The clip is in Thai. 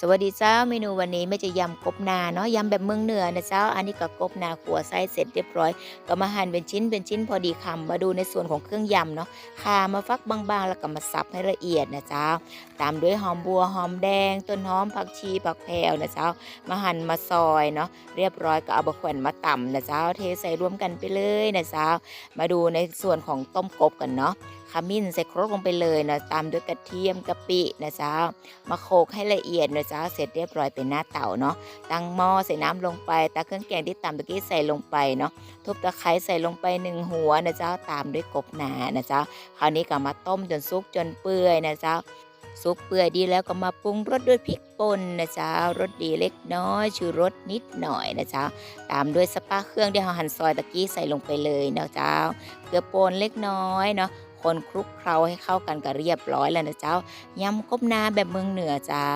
สวัสดีเจ้าเมนูวันนี้แม่จะยำกบนาเนาะยำแบบเมืองเหนือนะเจ้า อันนี้ก็กบนาขัวไส้เสร็จเรียบร้อย ก็มาหั่นเป็นชิ้นเป็นชิ้นพอดีคำมาดูในส่วนของเครื่องยำเนาะข่ามาฟักบางๆ แล้วก็มาสับให้ละเอียดนะเจ้า ตามด้วยหอมบัวหอมแดง ต้นหอมผักชีผักแพรวนะเจ้า มาหั่นมาซอยเนาะเรียบร้อยก็เอาบะแขวนมาต่ำนะเจ้า เทใส่รวมกันไปเลยนะเจ้า มาดูในส่วนของต้มกบกันเนาะขมิ้นใส่ครกลงไปเลยนะตามด้วยกระเทียมกะปินะเจ้า มาโขลกให้ละเอียดนะจ๊ะเสร็จเรียบร้อยเป็นหน้าเต่าเนาะตั้งหม้อใส่น้ำลงไปตาเครื่องแกงที่ตำตะกี้ใส่ลงไปเนาะทุบตะไคร้ใส่ลงไปหนึ่งหัวนะเจ๊ะตามด้วยกบหนานะเจ๊ะคราวนี้ก็มาต้มจนสุกจนเปื่อยนะเจ๊ะสุกเปื่อยดีแล้วก็มาปรุงรสด้วยพริกป่นนะจ๊ะรสดีเล็กน้อยชูรสนิดหน่อยนะจ๊ะตามด้วยสปาเครื่องที่เราหั่นซอยตะกี้ใส่ลงไปเลยนะจ๊ะเกลือป่นเล็กน้อยเนาะคนคลุกเคล้าให้เข้ากันก็เรียบร้อยแล้วนะเจ้ายำกบนาแบบเมืองเหนือเจ้า